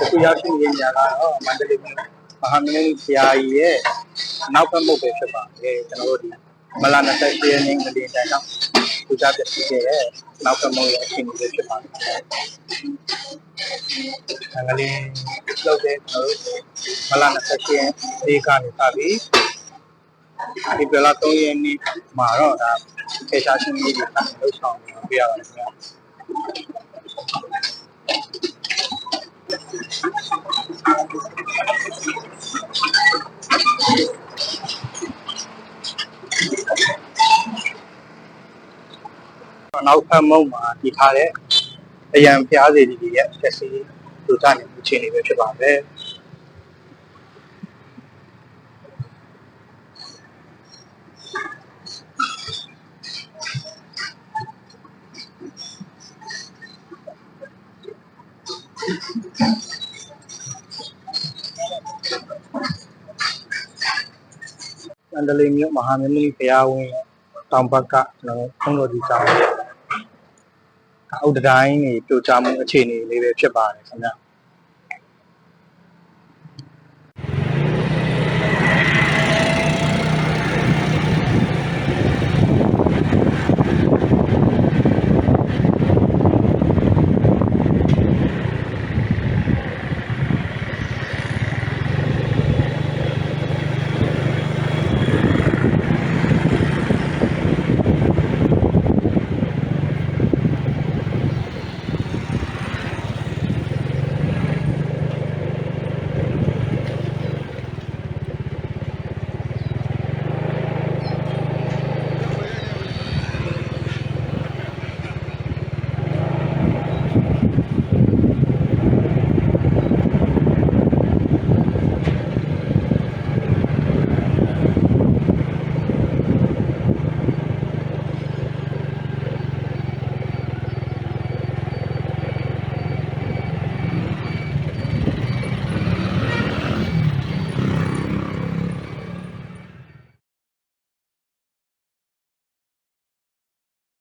အခုရောက်ရှိနေကြတာတော့မန္တလေးမြို့မဟာမင်းကြီးဆရာကြီးရဲ့နောက်ဘက်မှုပဲဖြစ်ပါတယ်ကျွန်တော်တို့ဒီမလာ28ရက်နေ့မလီတိုင်တော့ပူဇာပြည့်စုံခဲ့တဲ့နောက်ဘက်မှုရဲ့အရှင်ကြီးဖြစ်ပါတယ်။ငလေးလောက်တဲ့ကျွန်တော်တို့မလာ28ရက်နေ့ကနေစပြီးဒီပြလာ3ရက်နေ့မှာတော့ဒါခေရှာရှင်ကြီးတွေလှုပ်ဆောင်နေပြရပါတယ်ခင်ဗျာ။ နောက်ဖက်မုံမှာတည်ထားတဲ့အရန်ဖျားစီတွေရဲ့ဆက်စီလူသားနေမှုအခြေအနေပဲဖြစ်ပါပဲ မန္တလေးမြို့မဟာမင်းကြီးဘုရားဝင်းတောင်ဘက်ကကျွန်တော်ဖုန်းတော်ကြီးကြောင်းအုတ်တိုင်းနေပြိုချမှုအခြေအနေလေးပဲဖြစ်ပါတယ်ခင်ဗျ